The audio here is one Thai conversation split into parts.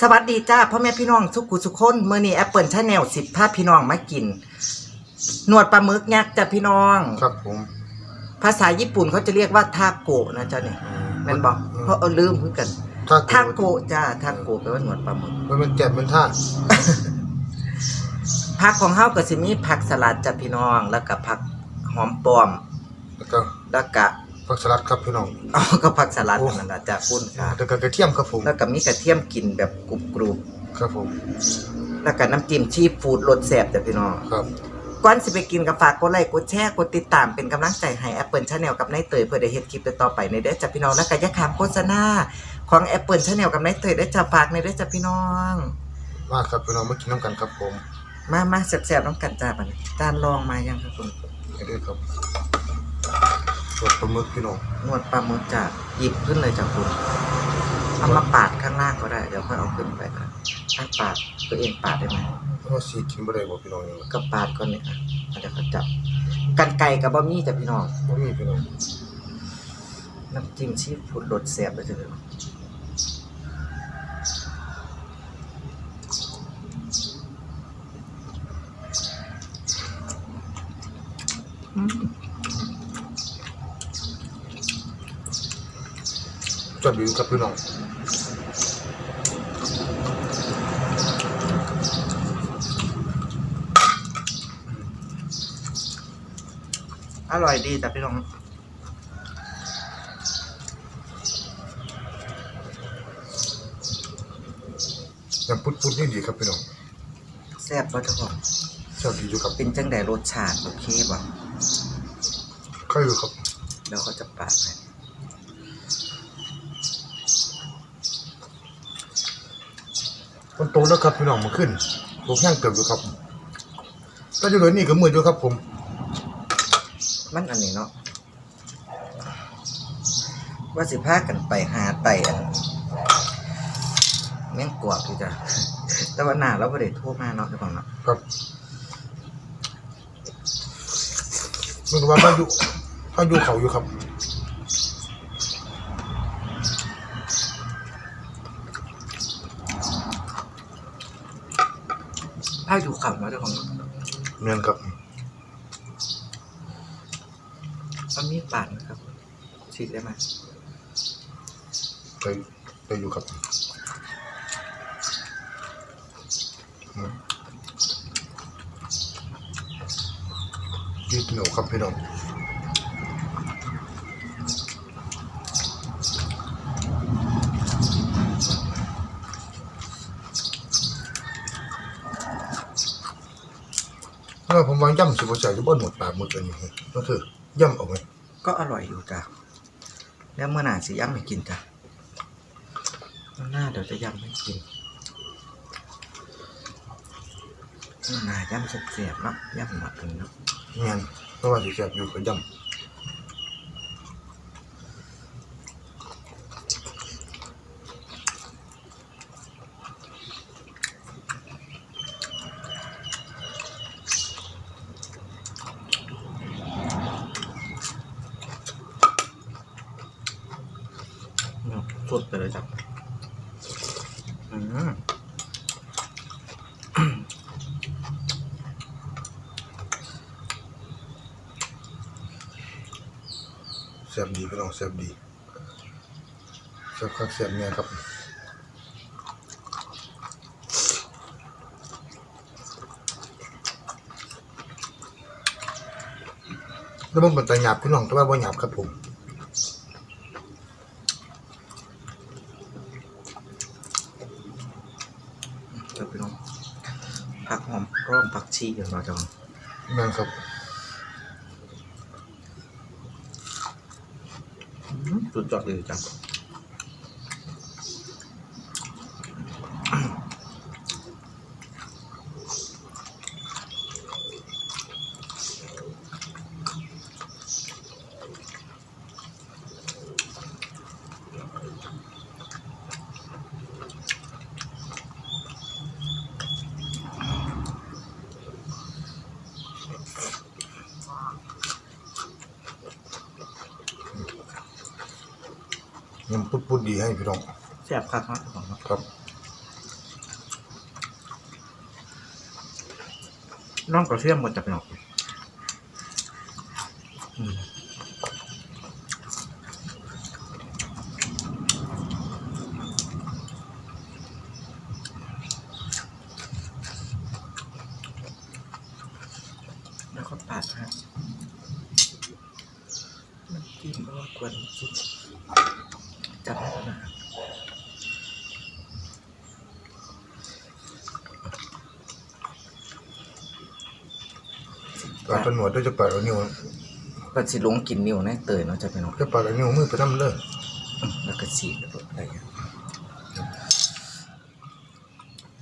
สวัสดีจ้าพ่อแม่พี่น้องทุกกุสุกคนเมื่อนี้แอปเปิลชาแนลสิบพาพี่น้องมากิน หนวดปลาหมึกยักษ์จ้ะพี่น้อง ครับผมภาษาญี่ปุ่นเขาจะเรียกว่าทาโกะนะจ๊ะนี่แม่นบอกเพราะเออลืมเพื่อกันถ้าทาโกะจ้าทาโกะแปลว่าหนวดปลาหมึกมันเป็นแจ็บเป็นท่าผักของเฮาก็สิมีผักสลัดจ้ะพี่น้องแล้วก็ผักหอมปลอมแล้วก็แล้วก็ ผักสลัดครับพี่น้องอ๋อก็ผักสลัดโอ้นั่นน่ะจ้ะคุณค่ะแล้วก็กระเทียมครับผมแล้วก็มีกระเทียมกินแบบกรุบกรุบครับผมๆแล้วก็น้ำจิ้มชีสฟู้ดรสแซ่บจ้ะพี่น้องครับก่อนสิไปกินกับฝากกดไลค์กดแชร์กดติดตามเป็นกำลังใจให้ Apple Channel กับนายเตยเพื่อได้เฮ็ดคลิปต่อๆไปในเด้อจ้ะพี่น้องแล้วก็อย่าขามโฆษณาของ Apple Channel กับนายเตยได้อจ้ะฝากในเด้อจ้ะพี่น้อง มากครับพี่น้องมากินน้ำกันครับผม มามาแซ่บๆน้องกันจ้าบัดนี้จานรองมายังครับคุณนี่ด้วยครับ สดปลาหมึกพี่น้องนวดปลาหมึกจ้ะหยิบขึ้นเลยจ้ะคุณเอามาปาดข้างล่างก็ได้ เดี๋ยวค่อยเอาขึ้นไปครับถ้าปาดตัวเองปาดได้ไหมเพราะว่าสีกินบ่ได้บ่พี่น้องนี่ก็ปาดก่อนเลยค่ะเดี๋ยวเขาจับกันไก่กับบะหมี่จ้ะพี่น้องบ่มีพี่น้องน้ำจิ้มชีสฟู้ดรสแซ่บเลยจ้ะพี่น้องจั บอยู่ครับพี่น้องอร่อยดีจ้ะพี่น้องยำปุดๆนี่ดีครับพี่น้องแซ่บป่ะทุกคนชอบดีอยู่ครับเป็นจังไดรสชาติโอเคป่ะค่อยอยู่ครับเดี๋ยวเขาจะปาดให้ มันโตแล้วครับพี่น้องมันขึ้นตัวแห้งเติบอยู่ครับก็จะเหลือนี่ก็มืออยู่ครับ ผม มันอันนี้เนาะว่าสิพากันไปหาไตอันแม่งกวกอยู่จ้ะแต่ว่าหน้าเราไม่ได้โทั่วมาเนาะทุกคนเนาะครับมันก็ว่าพายุพายุเขาอยู่ครับ พาอยู่ขับมาทุกคนเนาะเมียนครับมันมีปาดนะครับฉีดได้ไหมไปไปอยู่ครับอืมยืดเหนียวครับพี่น้องถ้าผม วางย่ำสิบใส่จะบ่หมดปากหมดเลยนี่ก็คือย่ำเอาไว้ก็อร่อยอยู่จ้ะแล้วเมื่อหน้าสิย้ำให้กินจ้ะเมื่อหน้าเดี๋ยวจะย้ำให้กินเมื่อหน้าย้ำเสียบๆเนาะย้ำหนักเนาะเมียนเพราะว่าสิแซ่บอยู่ก็ย่ำ ดไปเลยจ้ะอืมแซ่บดีพี่น้องแซ่บดีแซ่บคักแซ่บเนี่ยครับแล้วมันเป็นตาหยาบพี่น้องแต่ว่าบ่หยาบครับผม เดี๋ยวไปลองผักหอมร่อมผักชีอย่างเราจะลองแม่นครับอืมสุดยอดเลยจ้ะ ยำปุดๆดีให้พี่น้องแซ่บครับครับของเนาะครับ น้องกระเทียมหมดจากหนอกอืมแล้วก็ปัดฮะมันกินเพราะว่ากวน จิตจับให้แล้วนะปลาตะหนวดด้วยจะปลาเอานิ้วก็สิลงกินนิ้วในเตยเนาะจะเป็นน้องจะปลาเอานิ้วมือไปทำเลยแล้วก็ฉีดแล้วก็อะไรอย่างเงี้ย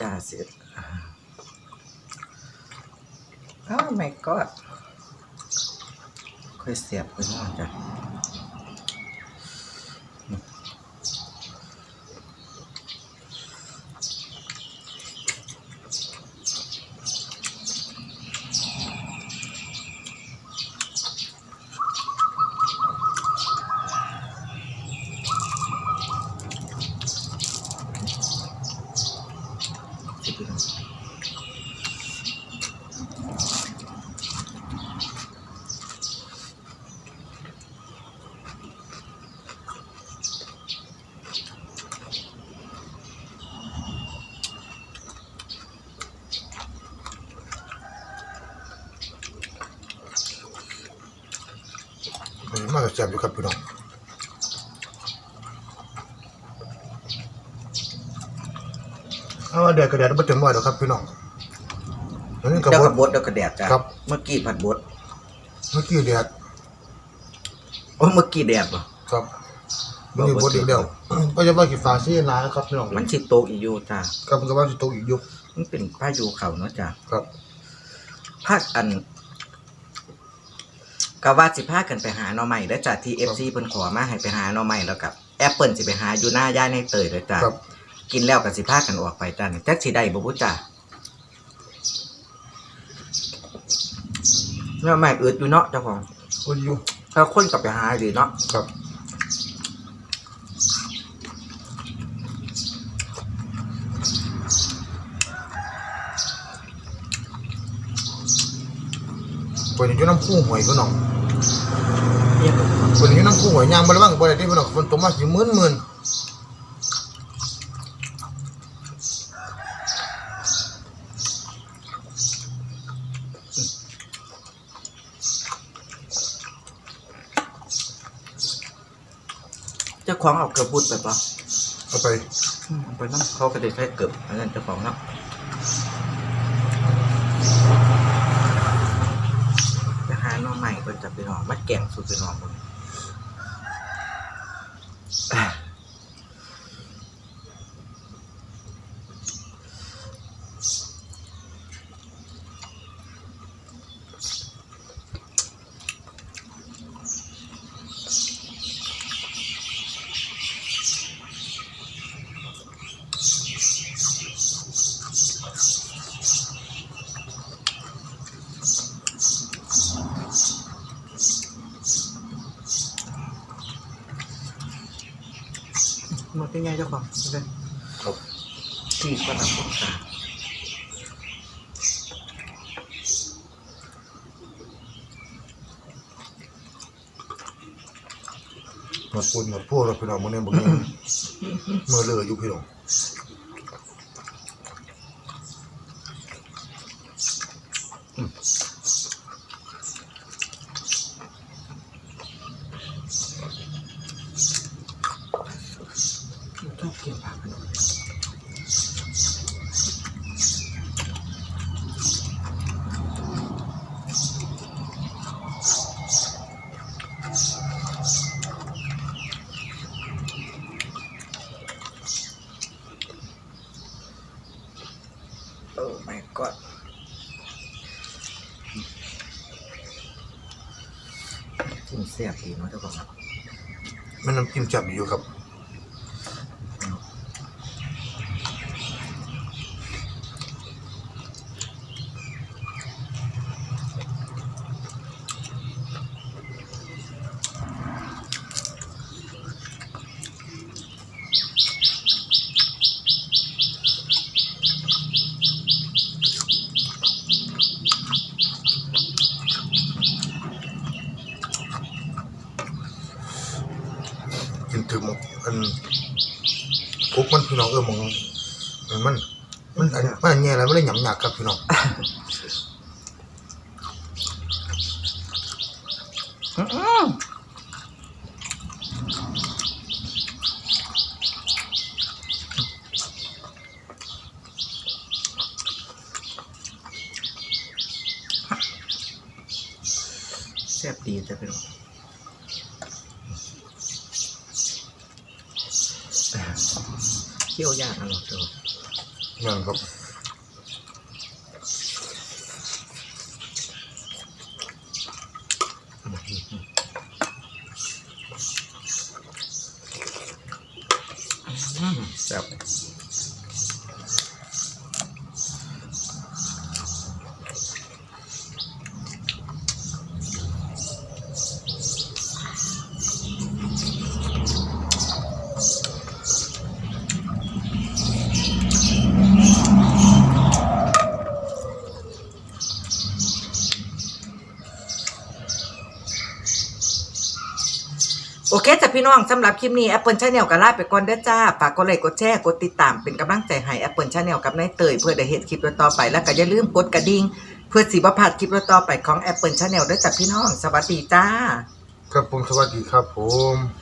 จ้าเสร็จอ้าว my god ค่อยเสียบไปนอนจ้ะ แซ่บอยู่ครับพี่น้องเอาว่าแดดกระแดดไม่เต็มร้อยหรอกครับพี่น้องอันนี้กับเดี๋ยวบกัดบบดเดี๋ยวกับแดดจ้ะครับ เมื่อกี้ผัดบดเมื่อกี้แดดโอ้ยเมื่อกี้แดดป่ะครับมันนี่บดอีกแล้วก็จะว่ากี่ฟ้าซี่นาครับพี่น้องมันสิโตกอีกอยู่จ้ะครับมันก็ว่าสิตกอีกยุคมันเป็นพายุเขาเนาะจ้ะครับ ภาคอัน ก็ว่าสิพากันไปหาหน่อใหม่แล้วจ้ะที่ FC เพิ่นขอมาให้ไปหาหน่อใหม่แล้วกับแอปเปิลสิไปหาอยู่หน้าย่านในเตยเลยจ้ะครับ กินแล้วก็สิพากันออกไปจ้ะจักสิได้บ่บุจ้ะหน่อใหม่อึดอยู่เนาะเจ้าของโอ้ยอยู่ถ้าคนกลับไปหาดีเนาะครับ คนอยู่น้ำคู่หวยพี่น้องเนี่ยคนอยู่น้ำคู่หวยยางบ่ได้บ้างบ่ได้ที่พี่น้องคนตกมาสิหมื่นหมื่นเจ้าของเอาเกือบบุดไปปะเอาไป อืมเอาไปนั่งเขาก็ได้ใช้เกือบอันนั้นเจ้าของเนาะจะหาหน่อใหม่ก็ จะไปนอนมาแกงสูตรไปนอนคนหมด เป็นไงเจ้าของเลยครับที่ก็รับลูกตาหมดปูนหมดพวกแล้วพี่น้องมื้อนี้บ่มีมื้อเหลืออยู่พี่น้อง โอ้ my god จิ้มเสียบดีเนาะเจ้าของครับมันน้ำจิ้มจับอยู่ครับ อ ถึง หมองอันคุกมันพี่น้องเออหมองมันมันมันอันมันแง่แล้วมันเลยหยำหยากครับพี่น้องอืมแซ่บดีจ้ะพี่น้องเคี่ยวยากอร่อยจังนั่นครับอืมแซ่บ โอเคจ้ะพี่น้องสำหรับคลิปนี้ Apple Channel ก็ลาไปก่อนเด้อจ้าฝากกดไลค์กดแชร์กดติดตามเป็นกำลังใจให้ Apple Channel กับนายเตยเพื่อได้เห็นคลิปต่อไปแล้วก็อย่าลืมกดกระดิ่งเพื่อสีบพลาดคลิปต่อไปของ Apple Channel เด้อจ้ะพี่น้อง สวัสดีจ้า ครับผมสวัสดีครับผม